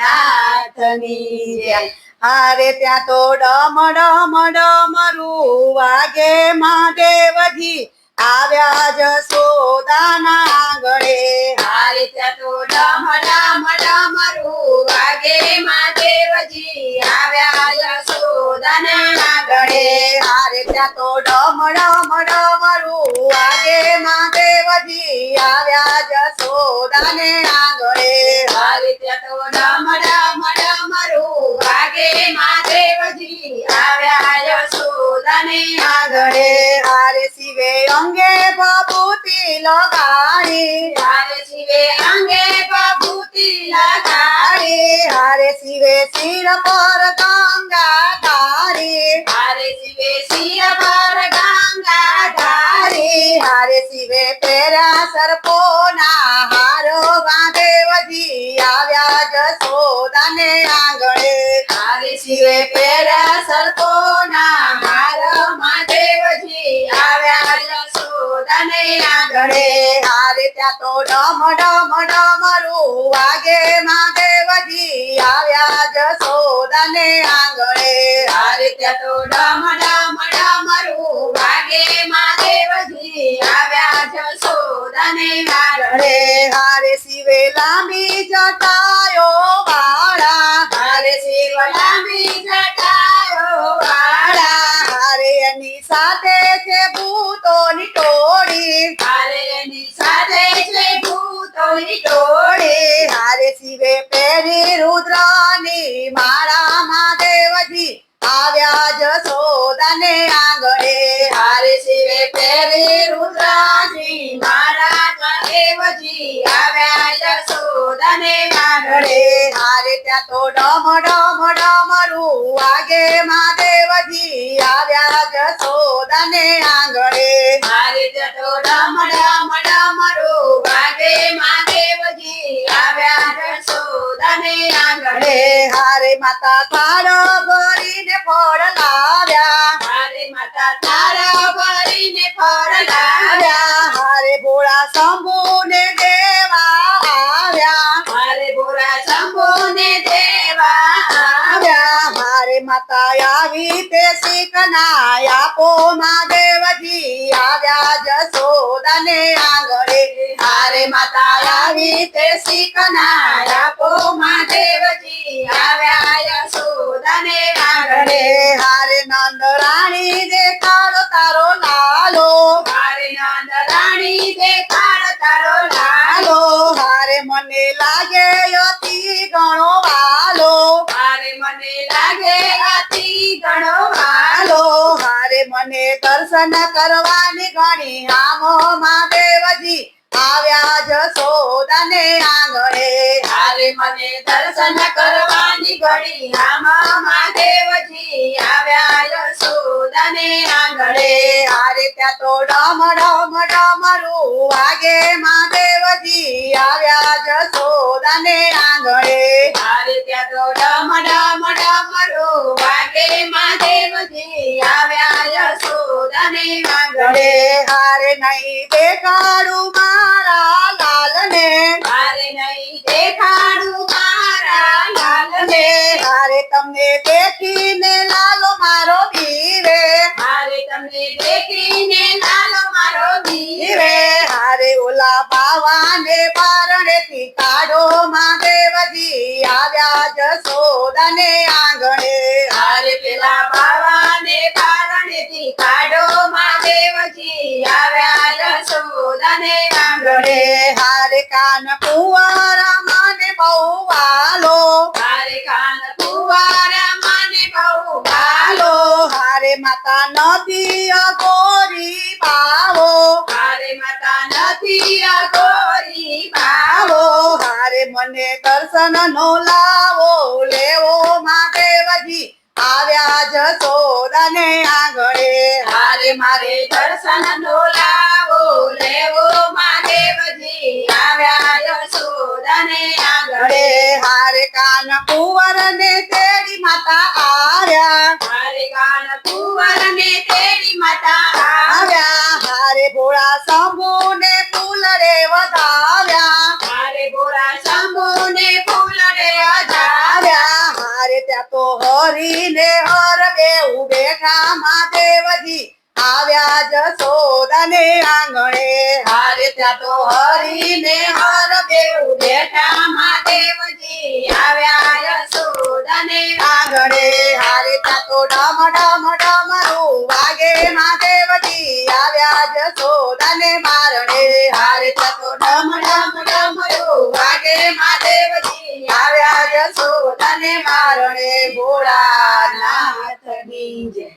નાથની જય હારે ત્યાં તો ડમ ડમ ડમરું વાગે મહાદેવજી આવ્યા જસોદાના આંગણે હારે ત્યાં તો ડમ ડમ ડમરું વાગે મહાદેવજી આવ્યા સોદાના આંગણે હારે ત્યાં તો ડમ ડમ આવ્યા જશોદાને આઘડે આ રીતે તો નમડા મડ મરું લાગે મા દેવજી આવ્યા જશોદાને આઘડે હારે શિવે અંગે પાપૂતી લગારી હારે શિવે અંગે પાપૂતી લગારી હારે શિવે શીણ પરતા સર્પોના હારો બાંધે વધી આવ્યા જસોદાને આંગણે આવી શિવે પેરા સર્પોના હારો બાંધે વધી આવ્યા જસોદાને આંગણે હારે ત્યાં તો ડમ ડમ ડમરું વાગે માગે વધી આવ્યા જસોદાને આંગણે હારે ત્યાં તો ડમ ડમ ને નારણે હારે શિવે લાંબી જટાયો વાળા હારે શિવ લાંબી જટાયો વાળા હારે એની સાથે છે ભૂતોની ટોળી હારે એની સાથે છે ભૂતોની ટોળી હારે શિવે પહેરી રુદ્રની મારા મહાદેવજી આવ્યા જશોદાને આંગણે હારે શિવે પહેરી રુદ્રની મારે ત્યાં તો ડમ ડમ ડમરું આગે મહાદેવજી આવ્યા જશોદાને આંગણે મારે ત્યાં તો ડમ ડમ ડમરું આગે મહાદેવજી આવ્યા જશોદાને આંગણે હારે માતા તારો ભરીને ફળ લાવ્યા હારે માતા તારા ભરીને ફળ લાવ્યા હારે ભોળા શંભુને माताया ते कनाया पो देव जी आव्या जसोदने आंगळे हरे माताया ते कनाया पो महादेव जी आव्या जसोदने आंगळे हरे नंद राणी देखाडो तारो लालो हरे नंद राणी देखाडो तारो लालो हरे मने लागे यो ती गणो वा લાગે અતિ ઘણો વાલો મારે મને દર્શન કરવાની ઘણી આમો મહાદેવજી આવ્યા જશોદાને આંગણે હારે મને દર્શન કરવાની ઘણી આમા મહાદેવજી આવ્યા જશોદાને આંગણે હારે ત્યાં તો ડમ ડમ ડમરું વાગે મહાદેવજી આવ્યા જ જશોદાને આંગણે ગોડા માડા માડા મરો વાગે મા દેવ દે આવ્યા સોદને વાગે હારે નહીં દેખાડું મારા લાલને હારે નહીં દેખાડું તારા લાલને હારે તમને બેઠીને લાલો મારો બીડે હારે તમને બેઠી આવ્યા જસોદને આંગણે હારે પેલા બાવાને કારણેથી કાઢો મા દેવજી આવ્યા જસોદને આંગણે હારે કાનકુવા રામને બહુવાલો હારે કાનકુવા રામને બહુવાલો હારે માતા નદીઓ મને દર્શનનો લાવો લેવો માદેવજી આવ્યા જ સોદને આગળે હારે મારે દર્શનનો લાવો લેવો માદેવજી આવ્યા જ સોદને આગળે હારે કાનકુવરને તેડી માતા આર્યા હારે કાનકુવરને તેડી માતા આવ્યા હારે પોળા સંભુને ફૂલ રે વદા આવીને હર બેઉ બેઠા મહાદેવજી આવ્યા જશોદને આંગણે હારે ત્યાં તો હરીને હર બેઉ બેઠા મહાદેવજી આવ્યા જશોદને આંગણે હારે ત્યાં તો ડમ ડમ ડમરું વાગે મહાદેવજી આવ્યા જશોદને મા ભોળાનાથની જય